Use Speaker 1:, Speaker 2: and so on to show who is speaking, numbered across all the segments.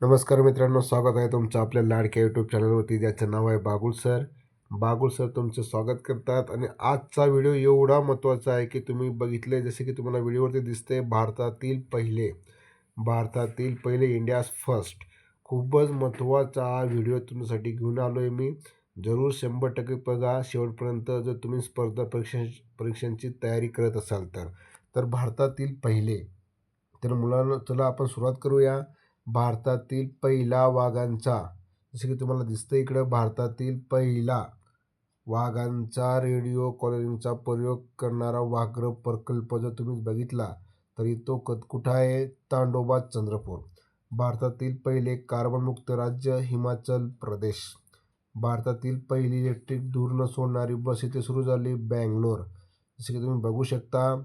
Speaker 1: नमस्कार मित्रांनो स्वागत आहे तुमचं आपल्या लाडक्या यूट्यूब चॅनलवरती ज्याचं नाव आहे बागुल सर. बागुल सर तुमचं स्वागत करतात आणि आजचा व्हिडिओ एवढा महत्त्वाचा आहे की तुम्ही बघितले जसे की तुम्हाला व्हिडिओवरती दिसते भारतातील पहिले भारतातील पहिले इंडियाज फर्स्ट खूपच महत्त्वाचा हा व्हिडिओ तुमच्यासाठी घेऊन आलो आहे मी. जरूर शंभर टक्के बघा. शेवटपर्यंत जर तुम्ही स्पर्धा परीक्षा परीक्षांची तयारी करत असाल तर तर भारतातील पहिले तर मुलांना चला आपण सुरुवात करूया. भारतातील पहिला वाघांचा. जसं की तुम्हाला दिसतं इकडं भारतातील पहिला वाघांचा रेडिओ कॉलरिंगचा प्रयोग करणारा वाघ्र प्रकल्प जर तुम्ही बघितला तरी तो कत कुठं आहे? तांडोबा चंद्रपूर. भारतातील पहिले कार्बनमुक्त राज्य हिमाचल प्रदेश. भारतातील पहिली इलेक्ट्रिक धूर न सोडणारी बस इथे सुरू झाली बँगलोर. जसे की तुम्ही बघू शकता.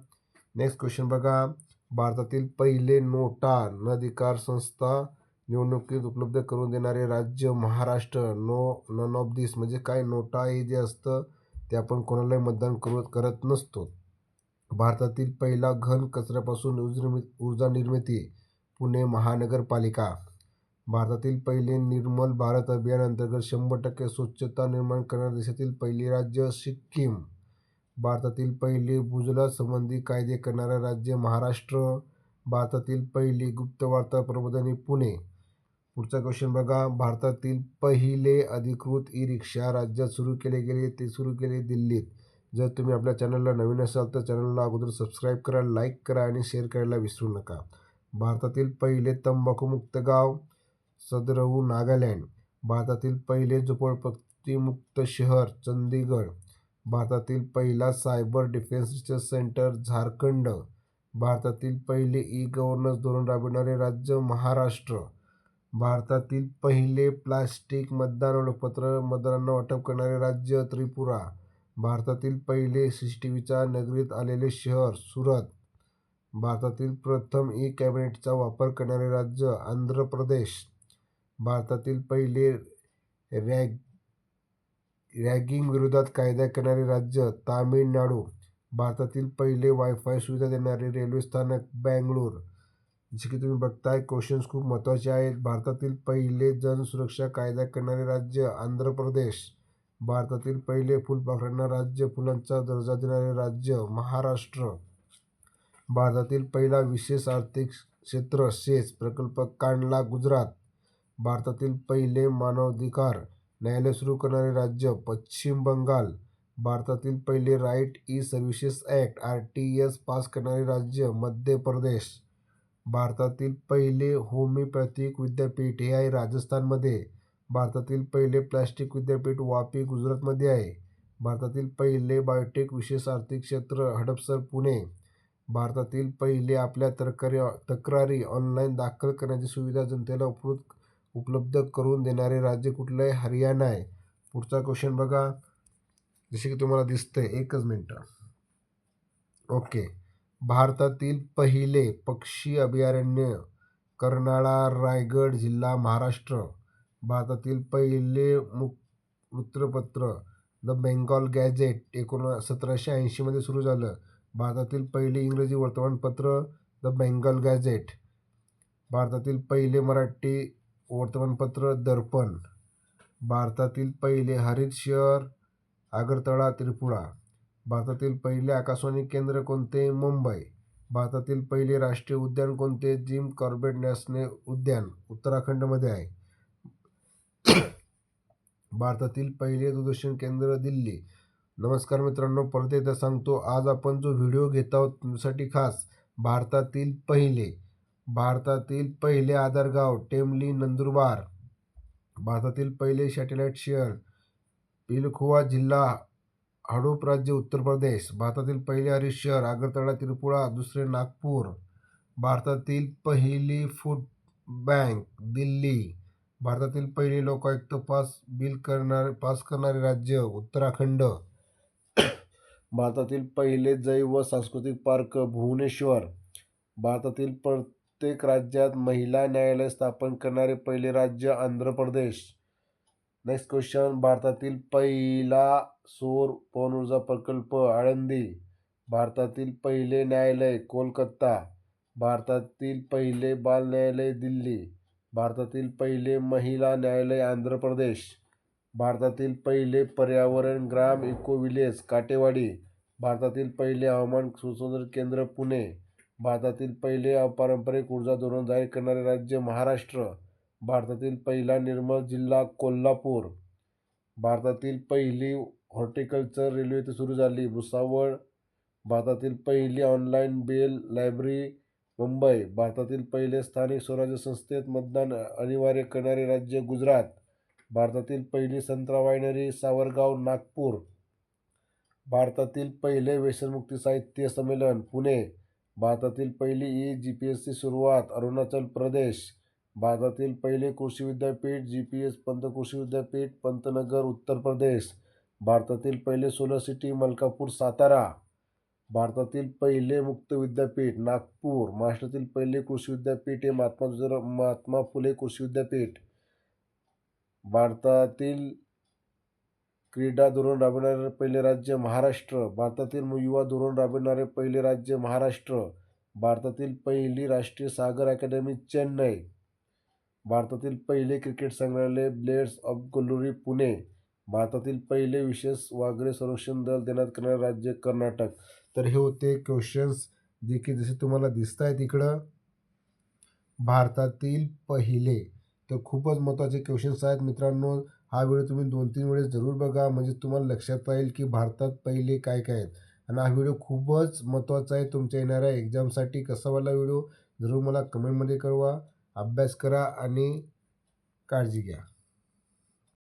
Speaker 1: नेक्स्ट क्वेश्चन बघा. भारतातील पहिले नोटा नधिकार संस्था निवडणुकीत उपलब्ध करून देणारे राज्य Maharashtra. No none of this म्हणजे काय? नोटा हे जे असतं ते आपण कोणालाही मतदान करू करत नसतो. भारतातील पहिला घन कचऱ्यापासून ऊर्जा ऊर्जा निर्मिती पुणे महानगरपालिका. भारतातील पहिले निर्मल भारत अभियान अंतर्गत शंभर टक्के स्वच्छता निर्माण करणाऱ्या देशातील पहिले राज्य सिक्कीम. भारतातील पहिले भूजला संबंधी कायदे करणारे राज्य महाराष्ट्र भारतातील पहिली गुप्तवार्ता प्रबोधिनी पुणे. पुढचा क्वेश्चन बघा. भारतातील पहिले अधिकृत ई रिक्षा राज्यात सुरू केले गेले ते सुरू केले दिल्लीत. जर तुम्ही आपल्या चॅनलला नवीन असाल तर चॅनलला अगोदर सबस्क्राईब करा लाईक करा आणि शेअर करायला विसरू नका. भारतातील पहिले तंबाखूमुक्त गाव सदरऊ नागालँड. भारतातील पहिले झोपडपट्टीमुक्त शहर चंदीगड भारतातील पहिला cyber defence research centre Jharkhand. भारतातील पहिले ई गव्हर्नन्स धोरण राबविणारे राज्य महाराष्ट्र. भारतातील पहिले प्लास्टिक मतदान ओळखपत्र मतदारांना वाटप करणारे राज्य त्रिपुरा. भारतातील पहिले सी सी टी व्हीच्या नगरीत आलेले शहर सुरत. भारतातील प्रथम ई कॅबिनेटचा वापर करणारे राज्य आंध्र प्रदेश. भारतातील पहिले रॅग रॅगिंग विरोधात कायदा करणारे राज्य तामिळनाडू भारतातील पहिले वायफाय सुविधा देणारे रेल्वे स्थानक बँगलोर जसे की तुम्ही बघताय क्वेश्चन्स खूप महत्त्वाचे आहेत. भारतातील पहिले जनसुरक्षा कायदा करणारे राज्य आंध्र प्रदेश भारतातील पहिले फुलपाखरांना राज्य फुलांचा दर्जा देणारे राज्य महाराष्ट्र. भारतातील पहिला विशेष आर्थिक क्षेत्र सेस प्रकल्प कांडला गुजरात. भारतातील पहिले मानवाधिकार न्यायालय सुरू करणारे राज्य पश्चिम बंगाल भारतातील पहिले right E services act R T S pass करणारे राज्य मध्य प्रदेश भारतातील पहिले होमिओपॅथिक विद्यापीठ हे आहे राजस्थानमध्ये भारतातील पहिले प्लॅस्टिक विद्यापीठ वापी गुजरातमध्ये आहे भारतातील पहिले बायोटेक विशेष आर्थिक क्षेत्र हडपसर पुणे भारतातील पहिले आपल्या तरकारी तक्रारी ऑनलाईन दाखल करण्याची सुविधा जनतेला उपलब्ध उपलब्ध करून देणारे राज्य कुठलं आहे हरियाणा आहे. पुढचा क्वेश्चन बघा. जसे की तुम्हाला दिसतंय एकच मिनटं. ओके. भारतातील पहिले पक्षी अभयारण्य कर्नाळा रायगड जिल्हा महाराष्ट्र. भारतातील पहिले मुक वृत्तपत्र द बेंगॉल गॅझेट एकोणा सतराशे ऐंशीमध्ये सुरू झालं. भारतातील पहिले इंग्रजी वर्तमानपत्र द बेंगॉल गॅझेट. भारतातील पहिले मराठी वर्तमानपत्र दर्पण भारतातील पहिले हरित शहर आगरतळा त्रिपुरा. भारतातील पहिले आकाशवाणी केंद्र कोणते? मुंबई. भारतातील पहिले राष्ट्रीय उद्यान कोणते? जिम कॉर्बेट नॅशनल उद्यान उत्तराखंडमध्ये आहे. भारतातील पहिले दूरदर्शन केंद्र दिल्ली. नमस्कार मित्रांनो परत एकदा सांगतो आज आपण जो व्हिडिओ घेत आहोत तुमच्यासाठी खास भारतातील पहिले भारतातील पहिले आदरगाव टेमली नंदुरबार भारतातील पहिले सॅटेलाईट शहर पिलखुवा जिल्हा हडूप राज्य उत्तर प्रदेश भारतातील पहिले हरित शहर आगरतळा त्रिपुरा दुसरे नागपूर भारतातील पहिली फूड बँक दिल्ली भारतातील पहिले लोकायुक्त पास बिल करणारे पास करणारे राज्य उत्तराखंड भारतातील पहिले जैव सांस्कृतिक पार्क भुवनेश्वर भारतातील प्रत्येक राज्यात महिला न्यायालय स्थापन करणारे पहिले राज्य आंध्र प्रदेश. नेक्स्ट क्वेश्चन भारतातील पहिला सौर पवनऊर्जा प्रकल्प आळंदी. भारतातील पहिले न्यायालय कोलकाता. भारतातील पहिले बाल न्यायालय दिल्ली. भारतातील पहिले महिला न्यायालय आंध्र प्रदेश. भारतातील पहिले पर्यावरण ग्राम इको विलेज काटेवाडी. भारतातील पहिले हवामान संशोधन केंद्र पुणे. भारतातील पहिले अपारंपरिक ऊर्जा धोरण जाहीर करणारे राज्य महाराष्ट्र भारतातील पहिला निर्मल जिल्हा कोल्हापूर. भारतातील पहिली हॉर्टिकल्चर रेल्वे इथे सुरू झाली. भुसावळ भारतातील पहिली ऑनलाईन बेल लायब्ररी मुंबई. भारतातील पहिले स्थानिक स्वराज्य संस्थेत मतदान अनिवार्य करणारे राज्य गुजरात. भारतातील पहिली संत्रा वायनरी सावरगाव नागपूर. भारतातील पहिले व्यसनमुक्ती साहित्य संमेलन पुणे. भारतातील पहिली ई जी पी एसची सुरुवात अरुणाचल प्रदेश भारतातील पहिले कृषी विद्यापीठ जी पी एस पंत कृषी विद्यापीठ पंतनगर उत्तर प्रदेश भारतातील पहिले सोलर सिटी मलकापूर सातारा भारतातील पहिले मुक्त विद्यापीठ नागपूर महाराष्ट्रातील पहिले कृषी विद्यापीठ हे महात्मा महात्मा फुले कृषी विद्यापीठ भारतातील क्रीडा धोरण राबविणारे पहिले राज्य महाराष्ट्र भारतातील युवा धोरण राबविणारे पहिले राज्य महाराष्ट्र भारतातील पहिली राष्ट्रीय सागर अकॅडमी चेन्नई. भारतातील पहिले क्रिकेट संग्रहालय ब्लेड्स ऑफ कोल्लुरी पुणे. भारतातील पहिले विशेष वागरे संरक्षण दल देण्यात करणारे राज्य कर्नाटक. तर हे होते क्वेश्चन्स जे की जसे तुम्हाला दिसत आहेत इकडं. भारतातील पहिले. तर खूपच महत्त्वाचे क्वेश्चन्स आहेत मित्रांनो. हा व्हिडिओ तुम्ही दोन तीन वेळेस जरूर बघा. म्हणजे तुम्हाला लक्षात राहील की भारतात पहिले काय काय आहेत. आणि हा व्हिडिओ खूपच महत्त्वाचा आहे. तुमच्या येणाऱ्या एक्झामसाठी कसा वाला व्हिडिओ? जरूर मला कमेंटमध्ये कळवा. अभ्यास करा आणि काळजी घ्या.